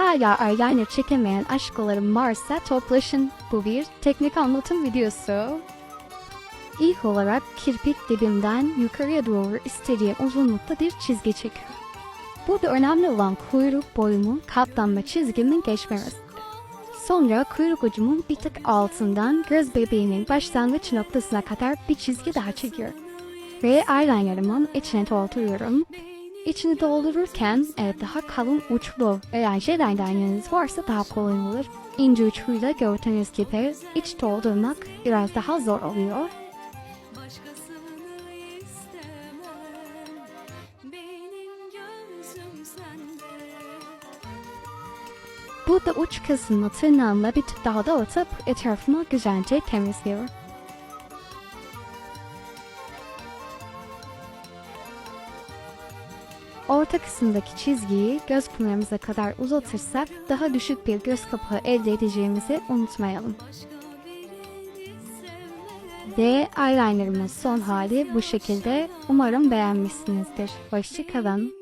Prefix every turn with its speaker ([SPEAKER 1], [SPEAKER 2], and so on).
[SPEAKER 1] hala eyeliner çekemeyen aşkolarım varsa toplaşın. Bu bir teknik anlatım videosu. İlk olarak kirpik dibimden yukarıya doğru istediğim uzunlukta bir çizgi çekiyorum. Burada önemli olan kuyruk boyumun katlanma çizgimin geçmemesi. Sonra kuyruk ucumun bir tık altından göz bebeğimin başlangıç noktasına kadar bir çizgi daha çekiyorum. Ve eyelinerımın içine dolduruyorum. İçini doldururken e, daha kalın uçlu eğer jet eyelineriniz varsa daha kolay olur. İnce uçluyla gördüğünüz gibi iç doldurmak biraz daha zor oluyor. Burada uç kısmını tırnağımla bir tık daha da atıp etrafını güzelce temizliyorum. Orta kısımdaki çizgiyi göz pınarımıza kadar uzatırsak daha düşük bir göz kapağı elde edeceğimizi unutmayalım. Ve eyelinerımın son hali bu şekilde. Umarım beğenmişsinizdir. Hoşçakalın.